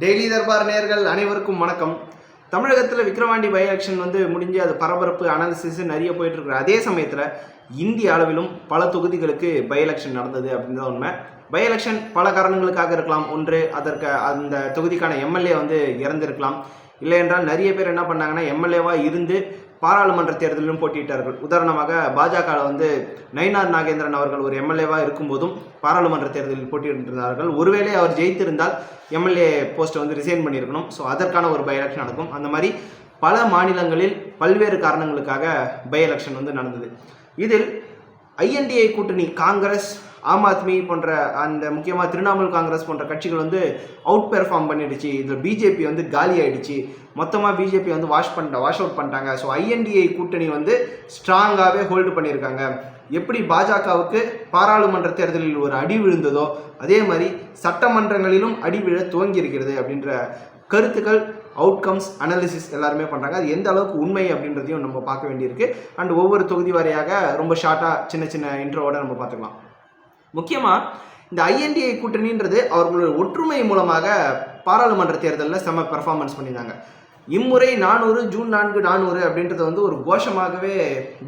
Daily Darbar நேர்கள் அனைவருக்கும் வணக்கம். தமிழகத்தில் விக்ரவாண்டி பை எலெக்ஷன் வந்து முடிஞ்சு அது பரபரப்பு அனாலிசிஸ் நிறைய போயிட்டு இருக்கிற அதே சமயத்தில் இந்திய அளவிலும் பல தொகுதிகளுக்கு பை எலெக்ஷன் நடந்தது அப்படின்றத உண்மை. பை எலெக்ஷன் பல காரணங்களுக்காக இருக்கலாம். ஒன்று அதற்கு அந்த தொகுதிக்கான எம்எல்ஏ வந்து இறந்திருக்கலாம். இல்லை என்றால் நிறைய பேர் என்ன பண்ணாங்கன்னா எம்எல்ஏவாக இருந்து பாராளுமன்ற தேர்தலிலும் போட்டியிட்டார்கள். உதாரணமாக பாஜக வந்து நயினார் நாகேந்திரன் அவர்கள் ஒரு எம்எல்ஏவாக இருக்கும்போதும் பாராளுமன்ற தேர்தலில் போட்டியிட்டிருந்தார்கள். ஒருவேளை அவர் ஜெயித்திருந்தால் எம்எல்ஏ போஸ்ட்டை வந்து ரிசைன் பண்ணியிருக்கணும். ஸோ அதற்கான ஒரு பை எலெக்ஷன் நடக்கும். அந்த மாதிரி பல மாநிலங்களில் பல்வேறு காரணங்களுக்காக பை எலெக்ஷன் வந்து நடந்தது. இதில் ஐஎன்டிஏ கூட்டணி காங்கிரஸ் ஆம் ஆத்மி போன்ற அந்த முக்கியமாக திரிணாமுல் காங்கிரஸ் போன்ற கட்சிகள் வந்து அவுட் பெர்ஃபார்ம் பண்ணிடுச்சு. இதில் பிஜேபி வந்து காலி ஆயிடுச்சு. மொத்தமாக பிஜேபி வந்து வாஷ் பண்ணிட்ட வாஷ் அவுட் பண்ணிட்டாங்க. ஸோ ஐஎன்டிஐ கூட்டணி வந்து ஸ்ட்ராங்காகவே ஹோல்டு பண்ணியிருக்காங்க. எப்படி பாஜகவுக்கு பாராளுமன்ற தேர்தலில் ஒரு அடி விழுந்ததோ அதே மாதிரி சட்டமன்றங்களிலும் அடி விழ துவங்கி இருக்கிறது அப்படின்ற கருத்துக்கள் அவுட்கம்ஸ் அனாலிசிஸ் எல்லாருமே பண்ணுறாங்க அது எந்த அளவுக்கு உண்மை அப்படின்றதையும் நம்ம பார்க்க வேண்டியிருக்கு. அண்ட் ஒவ்வொரு தொகுதி வாரியாக ரொம்ப ஷார்ட்டாக சின்ன சின்ன இன்ட்ரோவோட நம்ம பார்த்துக்கலாம். முக்கியமாக இந்த ஐஎன்டிஐ கூட்டணின்றது அவர்களுடைய ஒற்றுமை மூலமாக பாராளுமன்ற தேர்தலில் செம்ம பெர்ஃபார்மன்ஸ் பண்ணியிருந்தாங்க. இம்முறை நானூறு ஜூன் நான்கு நானூறு அப்படின்றத வந்து ஒரு கோஷமாகவே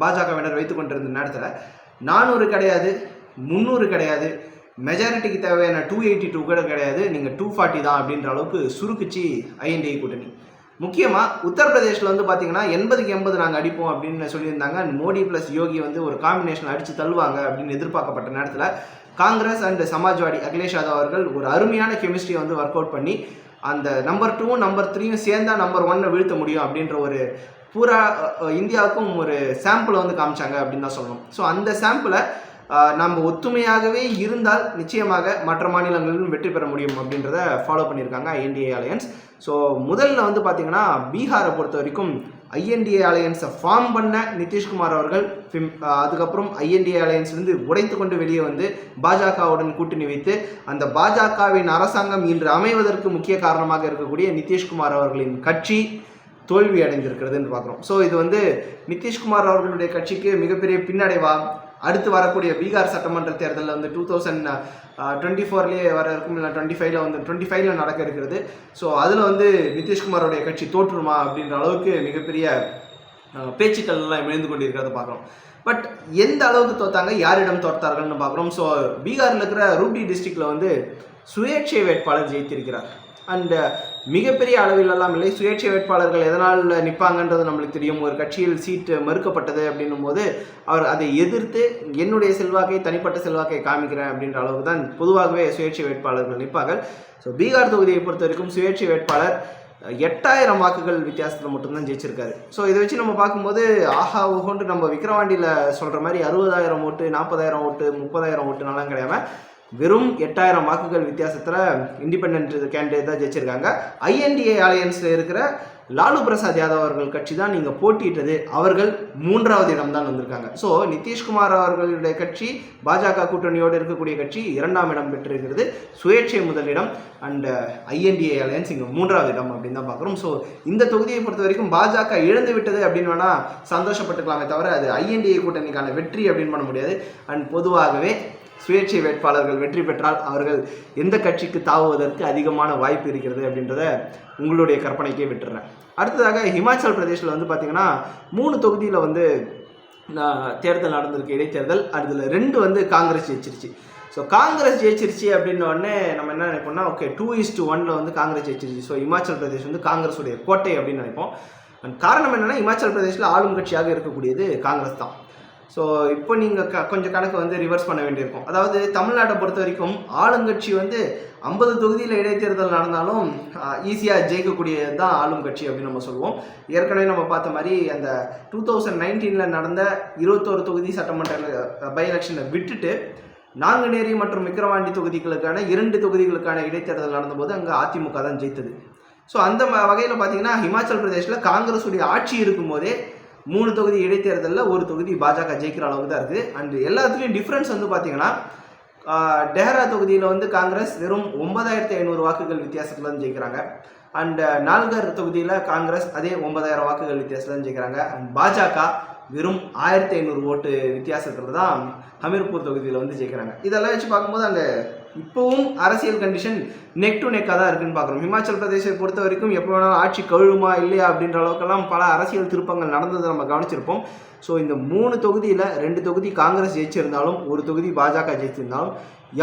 பாஜகவினர் வைத்து கொண்டிருந்த நேரத்தில் நானூறு கிடையாது முந்நூறு கிடையாது மெஜாரிட்டிக்கு தேவையான டூ எயிட்டி டூ கூட கிடையாது. நீங்கள் டூ ஃபார்ட்டி தான் அப்படின்ற அளவுக்கு சுருக்குச்சு ஐஎன்டிஐ கூட்டணி. முக்கியமாக உத்தரப்பிரதேசில் வந்து பார்த்தீங்கன்னா எண்பதுக்கு எண்பது நாங்கள் அடிப்போம் அப்படின்னு சொல்லியிருந்தாங்க. மோடி ப்ளஸ் யோகி வந்து ஒரு காம்பினேஷன் அடித்து தள்ளுவாங்க அப்படின்னு எதிர்பார்க்கப்பட்ட நேரத்தில் காங்கிரஸ் அண்ட் சமாஜ்வாடி அகிலேஷ் யாதவ் அவர்கள் ஒரு அருமையான கெமிஸ்ட்ரியை வந்து ஒர்க் அவுட் பண்ணி அந்த நம்பர் டூவும் நம்பர் த்ரீயும் சேர்ந்தா நம்பர் ஒன்னை வீழ்த்த முடியும் அப்படின்ற ஒரு பூரா இந்தியாவுக்கும் ஒரு சாம்பிளை வந்து காமிச்சாங்க அப்படின்னு தான் சொல்லணும். ஸோ அந்த சாம்பிளை நம்ம ஒத்துமையாகவே இருந்தால் நிச்சயமாக மற்ற மாநிலங்களிலும் வெற்றி பெற முடியும் அப்படின்றத ஃபாலோ பண்ணியிருக்காங்க ஐஎன்டிஏ அலையன்ஸ் ஸோ முதல்ல வந்து பார்த்தீங்கன்னா பீகாரை பொறுத்த வரைக்கும் ஐஎன்டிஏ அலையன்ஸை ஃபார்ம் பண்ண நிதிஷ்குமார் அவர்கள் அதுக்கப்புறம் ஐஎன்டிஏ அலையன்ஸ்லேருந்து உடைத்து கொண்டு வெளியே வந்து பாஜகவுடன் கூட்டணி வைத்து அந்த பாஜகவின் அரசாங்கம் இன்று அமைவதற்கு முக்கிய காரணமாக இருக்கக்கூடிய நிதிஷ்குமார் அவர்களின் கட்சி தோல்வி அடைந்திருக்கிறதுன்னு பார்க்குறோம் ஸோ இது வந்து நிதிஷ்குமார் அவர்களுடைய கட்சிக்கு மிகப்பெரிய பின்னடைவா? அடுத்து வரக்கூடிய பீகார் சட்டமன்ற தேர்தலில் வந்து டூ தௌசண்ட் டுவெண்ட்டி ஃபோர்லேயே வர இருக்கும் இல்லை டுவெண்ட்டி ஃபைவ்ல வந்து டுவெண்ட்டி ஃபைவ்ல நடக்க இருக்கிறது. ஸோ அதில் வந்து நிதிஷ்குமாரோடைய கட்சி தோற்றுமா அப்படின்ற அளவுக்கு மிகப்பெரிய பேச்சுக்கள்லாம் பேச்சுக்கள் எல்லாம் எழுந்து கொண்டிருக்கிறத பார்க்குறோம். பட் எந்த அளவுக்கு தோத்தாங்க யாரிடம் தோற்றார்கள்னு பார்க்குறோம். ஸோ பீகாரில் இருக்கிற ரூப்டி டிஸ்ட்ரிக்டில் வந்து சுயேட்சை வேட்பாளர் ஜெயித்திருக்கிறார். அண்ட் மிகப்பெரிய அளவில் எல்லாம் இல்லை. சுயேட்சை வேட்பாளர்கள் எதனால் நிற்பாங்கன்றது நம்மளுக்கு தெரியும். ஒரு கட்சியில் சீட்டு மறுக்கப்பட்டது அப்படின்னும் போது அவர் அதை எதிர்த்து என்னுடைய செல்வாக்கை தனிப்பட்ட செல்வாக்கை காமிக்கிறேன் அப்படின்ற அளவுக்கு தான் பொதுவாகவே சுயேட்சை வேட்பாளர்கள் நிற்பார்கள். ஸோ பீகார் தொகுதியை பொறுத்த வரைக்கும் சுயேட்சை வேட்பாளர் எட்டாயிரம் வாக்குகள் வித்தியாசத்தில் மட்டும்தான் ஜெயிச்சிருக்காரு. ஸோ இதை வச்சு நம்ம பார்க்கும்போது ஆஹா ஓஹோன்ட்டு நம்ம விக்ரவாண்டியில் சொல்கிற மாதிரி அறுபதாயிரம் ஓட்டு நாற்பதாயிரம் ஓட்டு முப்பதாயிரம் ஓட்டுனாலாம் கிடையாம வெறும் எட்டாயிரம் வாக்குகள் வித்தியாசத்தில் இண்டிபெண்ட் கேண்டிடேட் தான் ஜெயிச்சிருக்காங்க. ஐஎன்டிஏ அலையன்ஸில் இருக்கிற லாலு பிரசாத் யாதவ் அவர்கள் கட்சி தான் நீங்கள் போட்டியிட்டது. அவர்கள் மூன்றாவது இடம் தான் வந்திருக்காங்க. ஸோ நிதிஷ்குமார் அவர்களுடைய கட்சி பாஜக கூட்டணியோடு இருக்கக்கூடிய கட்சி இரண்டாம் இடம் பெற்றிருக்கிறது. சுயேட்சை முதலிடம் அண்ட் ஐஎன்டிஏ அலையன்ஸ் இங்கே மூன்றாவது இடம் அப்படின்னு தான் பார்க்குறோம். ஸோ இந்த தொகுதியை பொறுத்த வரைக்கும் பாஜக இழந்து விட்டது அப்படின்னு வேணால் சந்தோஷப்பட்டுக்கலாமே தவிர அது ஐஎன்டிஏ கூட்டணிக்கான வெற்றி அப்படின்னு பண்ண முடியாது. அண்ட் பொதுவாகவே சுயேட்சை வேட்பாளர்கள் வெற்றி பெற்றால் அவர்கள் எந்த கட்சிக்கு தாவுவதற்கு அதிகமான வாய்ப்பு இருக்கிறது அப்படின்றத உங்களுடைய கற்பனைக்கே விட்டுறேன். அடுத்ததாக ஹிமாச்சல் பிரதேஷில் வந்து பார்த்தீங்கன்னா மூணு தொகுதியில் வந்து நான் தேர்தல் நடந்திருக்கு இடைத்தேர்தல். அதில் ரெண்டு வந்து காங்கிரஸ் ஜெயிச்சிருச்சு. ஸோ காங்கிரஸ் ஜெயிச்சிருச்சு அப்படின்ன உடனே நம்ம என்ன நினைப்போம்னா ஓகே டூ இஸ் டூ ஒனில் வந்து காங்கிரஸ் ஜெயிச்சிருச்சு. ஸோ இமாச்சல் பிரதேஷ் வந்து காங்கிரஸுடைய கோட்டை அப்படின்னு நினைப்போம். காரணம் என்னென்னா இமாச்சல் பிரதேஷில் ஆளும் கட்சியாக இருக்கக்கூடியது காங்கிரஸ் தான். ஸோ இப்போ நீங்கள் க கொஞ்சம் கணக்கு வந்து ரிவர்ஸ் பண்ண வேண்டியிருக்கும். அதாவது தமிழ்நாட்டை பொறுத்த வரைக்கும் ஆளுங்கட்சி வந்து ஐம்பது தொகுதியில் இடைத்தேர்தல் நடந்தாலும் ஈஸியாக ஜெயிக்கக்கூடியது தான் ஆளும் கட்சி அப்படின்னு நம்ம சொல்லுவோம். ஏற்கனவே நம்ம பார்த்த மாதிரி அந்த டூ தௌசண்ட் நைன்டீனில் நடந்த இருபத்தோரு தொகுதி சட்டமன்ற பை எலெக்ஷனை விட்டுட்டு நாங்குநேரி மற்றும் விக்கிரவாண்டி தொகுதிகளுக்கான இரண்டு தொகுதிகளுக்கான இடைத்தேர்தல் நடந்தபோது அங்கே அதிமுக தான் ஜெயித்தது. ஸோ அந்த வகையில் பார்த்தீங்கன்னா ஹிமாச்சல் பிரதேஷில் காங்கிரஸுடைய ஆட்சி இருக்கும்போதே மூணு தொகுதி இடைத்தேர்தலில் ஒரு தொகுதி பாஜக ஜெயிக்கிற அளவுக்கு தான் இருக்குது அண்ட் எல்லாத்துலேயும் டிஃப்ரென்ஸ் வந்து பார்த்தீங்கன்னா டெஹ்ரா டெஹரா தொகுதியில் வந்து காங்கிரஸ் வெறும் ஒன்பதாயிரத்தி ஐநூறு வாக்குகள் வித்தியாசத்தில் தான் ஜெயிக்கிறாங்க. அண்ட் நால்கர் தொகுதியில் காங்கிரஸ் அதே ஒன்பதாயிரம் வாக்குகள் வித்தியாசத்தில் தான் ஜெயிக்கிறாங்க. அண்ட் பாஜக வெறும் ஆயிரத்தி ஐநூறு ஓட்டு வித்தியாசத்தில் தான் ஹமீர்பூர் தொகுதியில் வந்து ஜெயிக்கிறாங்க. இதெல்லாம் வச்சு பார்க்கும்போது அந்த இப்போவும் அரசியல் கண்டிஷன் நெக் டு நெக்காக தான் இருக்குன்னு பார்க்குறோம். ஹிமாச்சல் பிரதேசத்தை பொறுத்த வரைக்கும் எப்போ வேணாலும் ஆட்சி கழுவுமா இல்லையா அப்படின்ற அளவுக்கெல்லாம் பல அரசியல் திருப்பங்கள் நடந்ததை நம்ம கவனிச்சிருப்போம். ஸோ இந்த மூணு தொகுதியில் ரெண்டு தொகுதி காங்கிரஸ் ஜெயிச்சிருந்தாலும் ஒரு தொகுதி பாஜக ஜெயிச்சிருந்தாலும்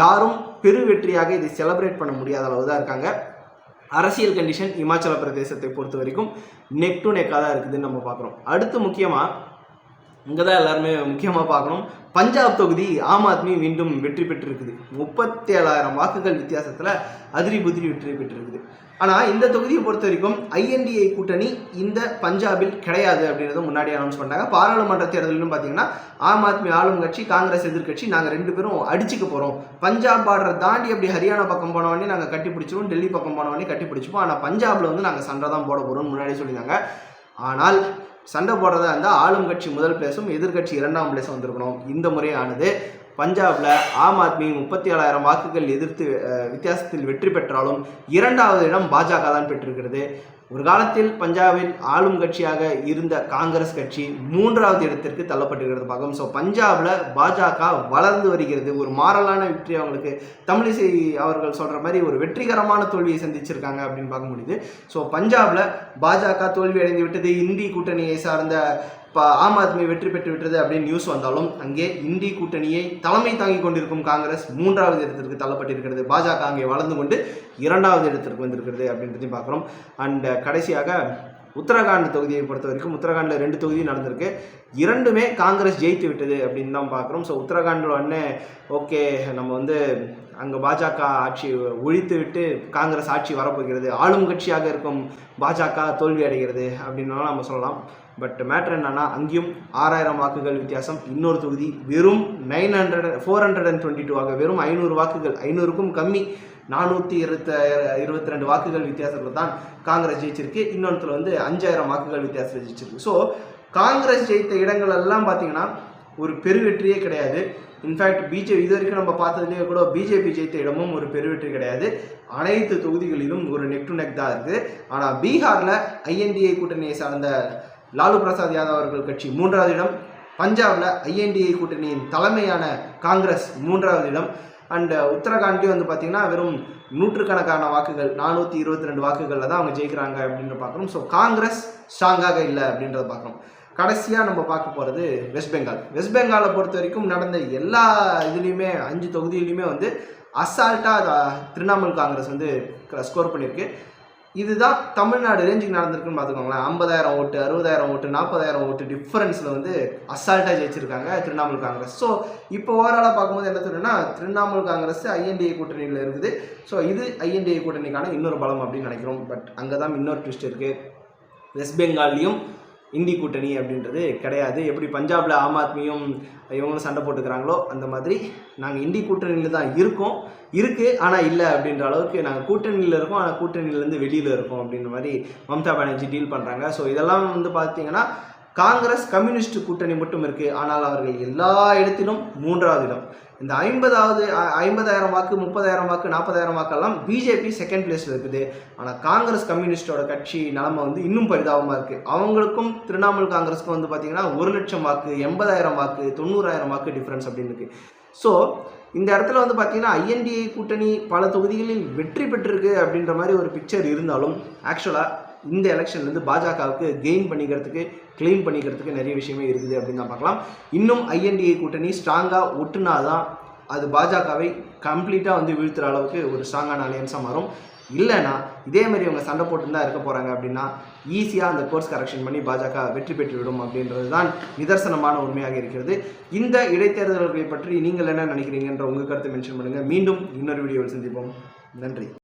யாரும் பெரு வெற்றியாக இதை செலிப்ரேட் பண்ண முடியாத அளவு தான் இருக்காங்க. அரசியல் கண்டிஷன் இமாச்சல பிரதேசத்தை பொறுத்த வரைக்கும் நெக் டு நெக்காக தான் இருக்குதுன்னு நம்ம பார்க்குறோம். அடுத்து முக்கியமாக இங்கே தான் எல்லாருமே முக்கியமாக பார்க்கணும். பஞ்சாப் தொகுதி ஆம் ஆத்மி மீண்டும் வெற்றி பெற்றிருக்குது. முப்பத்தி ஏழாயிரம் வாக்குகள் வித்தியாசத்தில் அதிரி புதிரி வெற்றி பெற்றிருக்குது. ஆனால் இந்த தொகுதியை பொறுத்த வரைக்கும் ஐஎன்டிஐ கூட்டணி இந்த பஞ்சாபில் கிடையாது அப்படின்றத முன்னாடி அனௌன்ஸ் பண்ணாங்க பாராளுமன்ற தேர்தலிலும் பார்த்தீங்கன்னா ஆம் ஆத்மி ஆளும் கட்சி காங்கிரஸ் எதிர்கட்சி நாங்கள் ரெண்டு பேரும் அடிச்சுக்க போகிறோம் பஞ்சாப் பார்டரை தாண்டி அப்படி ஹரியானா பக்கம் போனவொடனே நாங்கள் கட்டி பிடிச்சிருவோம் டெல்லி பக்கம் போனவொடனே கட்டி பிடிச்சிப்போம் ஆனால் பஞ்சாபில் வந்து நாங்கள் சண்டை தான் போட போகிறோம்னு முன்னாடி சொல்லியிருந்தாங்க. ஆனால் சண்டை போடுறதா இருந்தால் ஆளும் கட்சி முதல் பிளேஸும் எதிர்கட்சி இரண்டாம் பிளேஸும் வந்திருக்கணும். இந்த முறையானது பஞ்சாபில் ஆம் ஆத்மி முப்பத்தி ஏழாயிரம் வாக்குகள் எதிர்த்து வித்தியாசத்தில் வெற்றி பெற்றாலும் இரண்டாவது இடம் பாஜக தான் பெற்றிருக்கிறது. ஒரு காலத்தில் பஞ்சாபில் ஆளும் கட்சியாக இருந்த காங்கிரஸ் கட்சி மூன்றாவது இடத்திற்கு தள்ளப்பட்டிருக்கிறது பார்க்கும் ஸோ பஞ்சாபில் பாஜக வளர்ந்து வருகிறது. ஒரு மாறலான வெற்றி அவங்களுக்கு தமிழிசை அவர்கள் சொல்கிற மாதிரி ஒரு வெற்றிகரமான தோல்வியை சந்திச்சிருக்காங்க அப்படின்னு பார்க்க முடியுது. ஸோ பஞ்சாபில் பாஜக தோல்வி அடைந்து விட்டது இந்தி கூட்டணியை சார்ந்த இப்போ ஆம் ஆத்மி வெற்றி பெற்று விட்டது அப்படின்னு நியூஸ் வந்தாலும் அங்கே இந்தி கூட்டணியை தலைமை தாங்கி கொண்டிருக்கும் காங்கிரஸ் மூன்றாவது இடத்திற்கு தள்ளப்பட்டிருக்கிறது. பாஜக அங்கே வளர்ந்து கொண்டு இரண்டாவது இடத்திற்கு வந்திருக்கிறது அப்படின்றதையும் பார்க்குறோம். அண்ட் கடைசியாக உத்தரகாண்ட் தொகுதியை பொறுத்த வரைக்கும் உத்தரகாண்டில் ரெண்டு தொகுதி நடந்திருக்கு. இரண்டுமே காங்கிரஸ் ஜெயித்து விட்டது அப்படின்னு தான் பார்க்குறோம். ஸோ உத்தரகாண்டில் உடனே ஓகே நம்ம வந்து அங்கே பாஜக ஆட்சி ஒழித்து விட்டு காங்கிரஸ் ஆட்சி வரப்போகிறது. ஆளும் கட்சியாக இருக்கும் பாஜக தோல்வி அடைகிறது அப்படின்னாலும் நம்ம சொல்லலாம். பட் மேட்ரு என்னன்னா அங்கேயும் ஆறாயிரம் வாக்குகள் வித்தியாசம். இன்னொரு தொகுதி வெறும் nine hundred four hundred and twenty two ஆக வெறும் ஐநூறு வாக்குகள். ஐநூறுக்கும் கம்மி. நானூற்றி இருபத்த இருபத்தி ரெண்டு வாக்குகள் வித்தியாசத்தில் தான் காங்கிரஸ் ஜெயிச்சிருக்கு. இன்னொருத்தில் வந்து அஞ்சாயிரம் வாக்குகள் வித்தியாசத்தில் ஜெயிச்சிருக்கு. ஸோ காங்கிரஸ் ஜெயித்த இடங்கள் எல்லாம் பார்த்தீங்கன்னா ஒரு பெருவெற்றியே கிடையாது. இன்ஃபேக்ட் பிஜேபி இது வரைக்கும் நம்ம பார்த்ததுலேயே கூட பிஜேபி ஜெயித்த இடமும் ஒரு பெருவெற்றி கிடையாது. அனைத்து தொகுதிகளிலும் ஒரு நெக் டு நெக் தான் இருக்குது ஆனால் பீகாரில் ஐஎன்டிஏ கூட்டணியை சார்ந்த லாலு பிரசாத் யாதவ் அவர்கள் கட்சி மூன்றாவது இடம். பஞ்சாபில் ஐஎன்டிஏ கூட்டணியின் தலைமையான காங்கிரஸ் மூன்றாவது இடம். அண்ட் உத்தரகாண்ட்லேயும் வந்து பார்த்திங்கன்னா வெறும் நூற்றுக்கணக்கான வாக்குகள் நானூற்றி இருபத்தி ரெண்டு வாக்குகளில் தான் அவங்க ஜெயிக்கிறாங்க அப்படின்னு பார்க்குறோம் ஸோ காங்கிரஸ் ஸ்ட்ராங்காக இல்லை அப்படின்றத பார்க்குறோம் கடைசியாக நம்ம பார்க்க போகிறது வெஸ்ட் பெங்கால். வெஸ்ட் பெங்காலை பொறுத்த வரைக்கும் நடந்த எல்லா இதுலேயுமே அஞ்சு தொகுதியிலையுமே வந்து அசால்ட்டாக திரிணாமுல் காங்கிரஸ் வந்து ஸ்கோர் பண்ணியிருக்கு. இதுதான் தமிழ்நாடு ரேஞ்சுக்கு நடந்திருக்குன்னு பார்த்துக்கோங்களேன். ஐம்பதாயிரம் ஓட்டு அறுபதாயிரம் ஓட்டு நாற்பதாயிரம் ஓட்டு டிஃப்ரென்ஸில் வந்து அசால்ட்டாக ஜெயிச்சிருக்காங்க திரிணாமுல் காங்கிரஸ். ஸோ இப்போ ஓவராலாக பார்க்கும்போது என்ன சொல்றேன்னா திரிணாமுல் காங்கிரஸ் ஐஎன்டிஏ கூட்டணியில் இருக்குது. ஸோ இது ஐஎன்டிஏ கூட்டணிக்கான இன்னொரு பலம் அப்படின்னு நினைக்கிறோம். பட் அங்கே தான் இன்னொரு ட்விஸ்ட் இருக்குது வெஸ்ட் பெங்கால்லையும் இந்தி கூட்டணி அப்படின்றது கிடையாது. எப்படி பஞ்சாபில் ஆம் ஆத்மியும் இவங்களும் சண்டை போட்டுக்கிறாங்களோ அந்த மாதிரி நாங்கள் இந்தி கூட்டணியில் தான் இருக்கோம். இருக்குது ஆனால் இல்லை அப்படின்ற அளவுக்கு நாங்கள் கூட்டணியில் இருக்கோம். ஆனால் கூட்டணியிலேருந்து வெளியில் இருக்கோம் அப்படின்ற மாதிரி மம்தா பானர்ஜி டீல் பண்ணுறாங்க ஸோ இதெல்லாம் வந்து பார்த்தீங்கன்னா காங்கிரஸ் கம்யூனிஸ்ட் கூட்டணி மட்டும் இருக்குது ஆனால் அவர்கள் எல்லா இடத்திலும் மூன்றாவது இடம். இந்த ஐம்பதாவது ஐம்பதாயிரம் வாக்கு முப்பதாயிரம் வாக்கு நாற்பதாயிரம் வாக்கெல்லாம் பிஜேபி செகண்ட் பிளேஸில் இருக்குது. ஆனால் காங்கிரஸ் கம்யூனிஸ்டோட கட்சி நிலமை வந்து இன்னும் பரிதாபமாக இருக்குது அவங்களுக்கும் திரிணாமுல் காங்கிரஸ்க்கும் வந்து பார்த்திங்கன்னா ஒரு லட்சம் வாக்கு எண்பதாயிரம் வாக்கு தொண்ணூறாயிரம் வாக்கு டிஃப்ரென்ஸ் அப்படின்னு இருக்குது ஸோ இந்த இடத்துல வந்து பார்த்திங்கன்னா ஐஎன்டிஏ கூட்டணி பல தொகுதிகளில் வெற்றி பெற்றிருக்கு அப்படின்ற மாதிரி ஒரு பிக்சர் இருந்தாலும் ஆக்சுவலாக இந்த எலெக்ஷன்லேருந்து பாஜகவுக்கு கெயின் பண்ணிக்கிறதுக்கு க்ளீன் பண்ணிக்கிறதுக்கு நிறைய விஷயமே இருக்குது அப்படின்னு தான் பார்க்கலாம். இன்னும் ஐஎன்டிஏ கூட்டணி ஸ்ட்ராங்காக ஒட்டுனா தான் அது பாஜகவை கம்ப்ளீட்டாக வந்து வீழ்த்துற அளவுக்கு ஒரு ஸ்ட்ராங்கான அலையன்ஸாக மாறும். இல்லைன்னா இதே மாதிரி அவங்க சண்டை போட்டு தான் இருக்க போகிறாங்க அப்படின்னா ஈஸியாக அந்த கோர்ஸ் கரெக்ஷன் பண்ணி பாஜக வெற்றி பெற்றுவிடும் அப்படின்றது தான் நிதர்சனமான உண்மையாக இருக்கிறது. இந்த இடைத்தேர்தல்களை பற்றி நீங்கள் என்ன நினைக்கிறீங்கன்ற உங்கள் கருத்தை மென்ஷன் பண்ணுங்கள் மீண்டும் இன்னொரு வீடியோவில் சந்திப்போம். நன்றி.